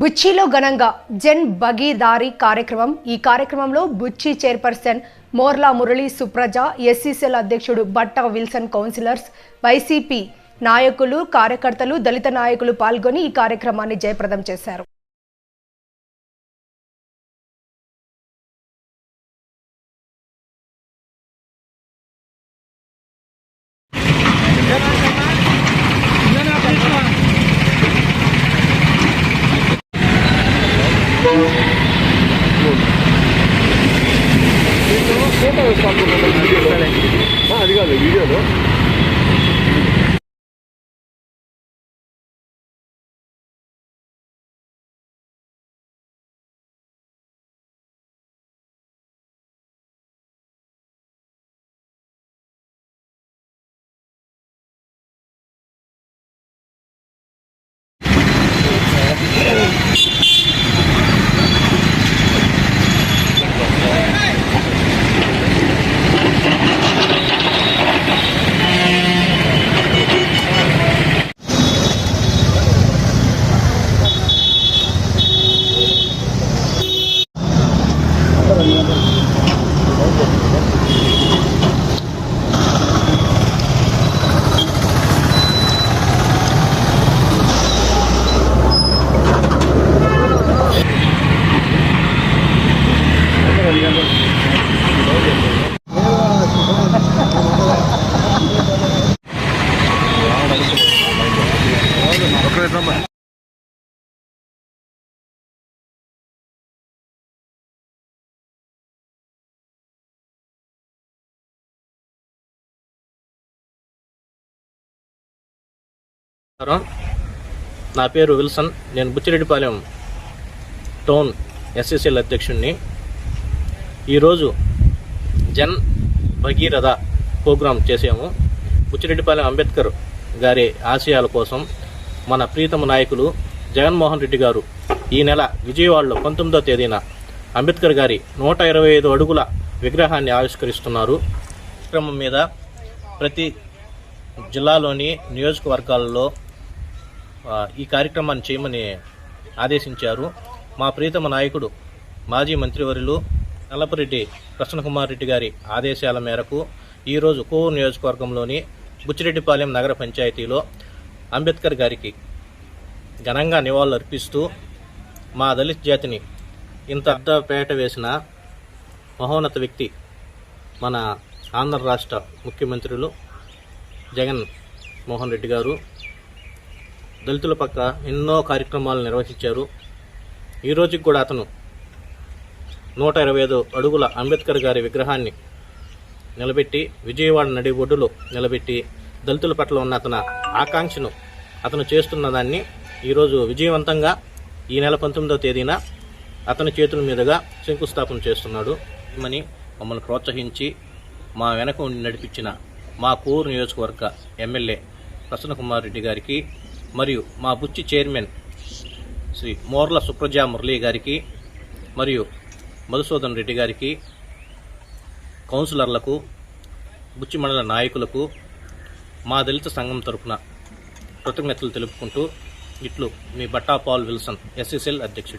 బుచ్చిలో ఘనంగా జన్ భగీదారీ కార్యక్రమం. ఈ కార్యక్రమంలో బుచ్చి చైర్పర్సన్ మోర్లా మురళి సుప్రజ ఎస్సీసీఎల్ అధ్యక్షుడు బట్ట విల్సన్ కౌన్సిలర్స్ వైసీపీ నాయకులు కార్యకర్తలు దళిత నాయకులు పాల్గొని ఈ కార్యక్రమాన్ని జయప్రదం చేశారు. అది కాదు వీడియోలో హలో. నా పేరు విల్సన్. నేను బుచ్చిరెడ్డిపాలెం టౌన్ ఎస్ఎస్ఎల్ అధ్యక్షుడిని ఈరోజు జన్ భగీరథ ప్రోగ్రాం చేసాము బుచ్చిరెడ్డిపాలెం అంబేద్కర్ గారి ఆశయాల కోసం మన ప్రీతమ నాయకులు జగన్మోహన్ రెడ్డి గారు. ఈ నెల విజయవాడలో పంతొమ్మిదో తేదీన అంబేద్కర్ గారి నూట ఇరవై ఐదు అడుగుల విగ్రహాన్ని ఆవిష్కరిస్తున్నారు. క్రమం మీద ప్రతి జిల్లాలోని నియోజకవర్గాలలో ఈ కార్యక్రమాన్ని చేయమని ఆదేశించారు. మా ప్రీతమ నాయకుడు మాజీ మంత్రివర్యులు నల్లపరెడ్డి కృష్ణకుమార్ రెడ్డి గారి ఆదేశాల మేరకు ఈరోజు కోవూరు నియోజకవర్గంలోని బుచ్చిరెడ్డిపాలెం నగర పంచాయతీలో అంబేద్కర్ గారికి ఘనంగా నివాళులు అర్పిస్తూ మా దళిత జాతిని ఇంత అడ్డపేట వేసిన మహోన్నత వ్యక్తి మన ఆంధ్ర రాష్ట్ర ముఖ్యమంత్రులు జగన్ మోహన్ రెడ్డి గారు దళితుల పక్క ఎన్నో కార్యక్రమాలు నిర్వహించారు. ఈరోజుకి కూడా అతను నూట ఇరవై ఐదు అడుగుల అంబేద్కర్ గారి విగ్రహాన్ని నిలబెట్టి విజయవాడ నడి ఒడ్డులో నిలబెట్టి దళితుల పట్ల ఉన్న అతను ఆకాంక్షను అతను చేస్తున్న దాన్ని ఈరోజు విజయవంతంగా ఈ నెల పంతొమ్మిదవ తేదీన అతని చేతుల మీదుగా శంకుస్థాపన చేస్తున్నాడు. మని మమ్మల్ని ప్రోత్సహించి మా వెనక ఉండి నడిపించిన మా కోరు నియోజకవర్గ ఎమ్మెల్యే ప్రసన్నకుమార్ రెడ్డి గారికి మరియు మా బుచ్చి చైర్మన్ శ్రీ మోర్ల సుప్రజా మురళీ గారికి మరియు మధుసూదన్ రెడ్డి గారికి కౌన్సిలర్లకు బుచ్చి మండల నాయకులకు మా దళిత సంఘం తరపున కృతజ్ఞతలు తెలుపుకుంటూ ఇట్లు మీ బట్టా పాల్ విల్సన్ ఎస్ఎస్ఎల్ అధ్యక్షుడు.